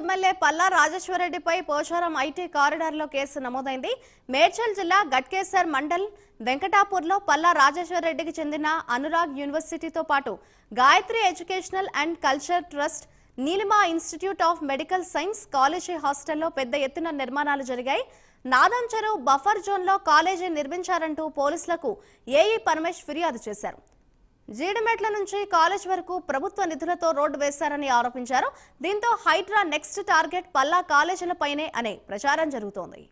MLA Palla రాజేశ్వరరెడ్డిపై Pocharam IT కారిడార్లో case నమోదైంది. మేడ్చల్ జిల్లా గట్కేసర్ మండల్ వెంకటాపూర్లో పల్లా రాజేశ్వరరెడ్డికి చెందిన అనురాగ్ యూనివర్సిటీతో పాటు Gayatri educational and culture trust Neelima institute of medical science college హాస్టల్లో పెద్ద ఎత్తున నిర్మాణాలు జరిగాయి. నాదంచెరు బఫర్ జోన్లో కాలేజీ నిర్మించారంటూ పోలీసులకు ఏఈ పరమేష్ ఫిర్యాదు చేశారు. జీడిమెట్ల నుంచి కాలేజ్ వరకు ప్రభుత్వ నిధులతో రోడ్డు వేశారని ఆరోపించారు. దీంతో హైడ్రా నెక్స్ట్ టార్గెట్ పల్లా కాలేజీలపైనే అనే ప్రచారం జరుగుతోంది.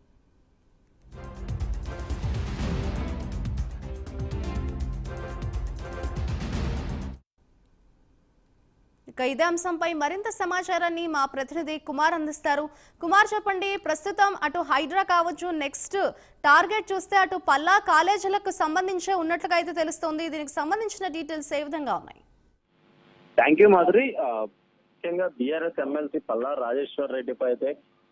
ఇక ఇదే అంశంపై మరింత సమాచారాన్ని మా ప్రతినిధి కుమార్ అందిస్తారు. కుమార్ చెప్పండి ప్రస్తుతం అటు హైడ్రా కావచ్చు నెక్స్ట్ టార్గెట్ చూస్తే అటు పల్లా కాలేజీలకు సంబంధించే ఉన్నట్లుగా అయితే తెలుస్తోంది. దీనికి సంబంధించిన డీటెయిల్స్ ఏ విధంగా ఉన్నాయి? Thank you Madhuri. ఆ, ముఖ్యంగా బీఆర్ఎస్ ఎమ్మెల్సీ పల్లా రాజేశ్వర్ రెడ్డిపై అయితే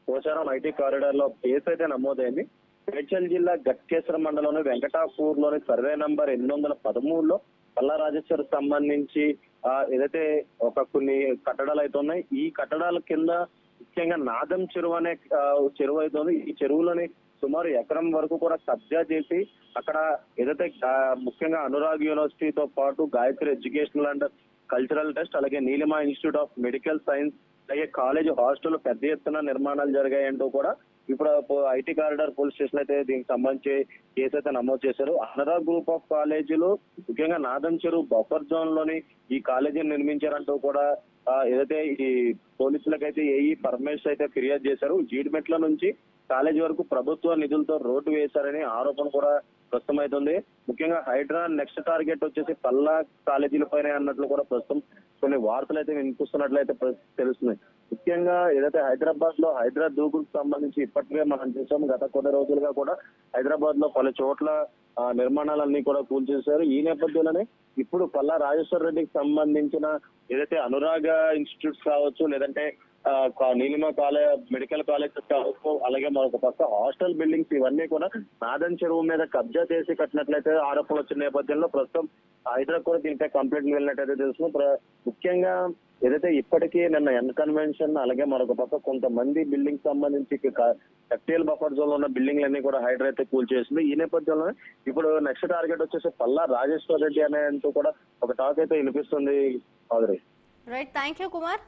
పోచారం ఐటీ కారిడార్లో కేసు అయితే నమోదైంది. మేడ్చల్ జిల్లా గట్కేశ్వర మండలంలోని వెంకటాపూర్లోని సర్వే నంబర్ ఎనిమిది వందల పదమూడులో పల్లా రాజేశ్వర్ సంబంధించి ఏదైతే ఒక కొన్ని కట్టడాలు అయితే ఉన్నాయి ఈ కట్టడాల కింద ముఖ్యంగా నాదం చెరువు అనే చెరువు అయితే ఉంది ఈ చెరువులోని సుమారు ఎకరం వరకు కూడా కబ్జా చేసి అక్కడ ఏదైతే ముఖ్యంగా అనురాగ్ యూనివర్సిటీతో పాటు Gayatri educational and cultural test అలాగే Neelima institute of medical science అలాగే కాలేజ్ హాస్టల్ పెద్ద ఎత్తున నిర్మాణాలు జరిగాయంటూ కూడా ఇప్పుడు ఐటీ కారిడార్ పోలీస్ స్టేషన్ అయితే దీనికి సంబంధించి కేసు అయితే నమోదు చేశారు. అనరా గ్రూప్ ఆఫ్ కాలేజీలు ముఖ్యంగా నాదం చెరువు బఫర్ జోన్లోని ఈ కాలేజీని నిర్మించారంటూ కూడా ఏదైతే ఈ పోలీసులకైతే ఏఈ పరమేష్ అయితే ఫిర్యాదు చేశారు. జీడిమెట్ల నుంచి కాలేజీ వరకు ప్రభుత్వ నిధులతో రోడ్డు వేశారని ఆరోపణ కూడా ప్రస్తుతం అవుతుంది ముఖ్యంగా హైడ్రా నెక్స్ట్ టార్గెట్ వచ్చేసి పల్లా కాలేజీల పైన అన్నట్లు కూడా ప్రస్తుతం కొన్ని వార్తలు అయితే వినిపిస్తున్నట్లయితే తెలుస్తున్నాయి. ముఖ్యంగా ఏదైతే హైదరాబాద్లో హైదరాబాద్ దూకుడుకు సంబంధించి ఇప్పటికే మనం చూసాం గత కొన్ని రోజులుగా కూడా హైదరాబాద్లో పలు చోట్ల నిర్మాణాలన్నీ కూడా కూల్చేశారు. ఈ నేపథ్యంలోనే ఇప్పుడు పల్లా రాజేశ్వర రెడ్డికి సంబంధించిన ఏదైతే అనురాగ ఇన్స్టిట్యూట్స్ కావచ్చు లేదంటే నీలిమ కాలేజ్ మెడికల్ కాలేజ్ కావచ్చు అలాగే మరొక పక్క హాస్టల్ బిల్డింగ్స్ ఇవన్నీ కూడా నాదన్ చెరువు మీద కబ్జా చేసి కట్టినట్లయితే ఆరోపణలు వచ్చిన నేపథ్యంలో ప్రస్తుతం హైదరాబాద్ కూడా దీనిపై కంప్లైంట్ వెళ్ళినట్టయితే తెలుసు ప్ర- ముఖ్యంగా ఏదైతే ఇప్పటికీ నిన్న ఎన్ కన్వెన్షన్ అలాగే మరొక పక్క కొంతమంది బిల్డింగ్ సంబంధించి ఎఫ్టీఎల్ బఫర్ జోన్లో ఉన్న బిల్డింగ్లు అన్ని కూడా హైడ్రా అయితే కూల్ చేసింది. ఈ నేపథ్యంలో ఇప్పుడు నెక్స్ట్ టార్గెట్ వచ్చేసి పల్లా రాజేశ్వర్ రెడ్డి అనే అంటూ కూడా ఒక టాక్ అయితే వినిపిస్తుంది. Madhuri right thank you Kumar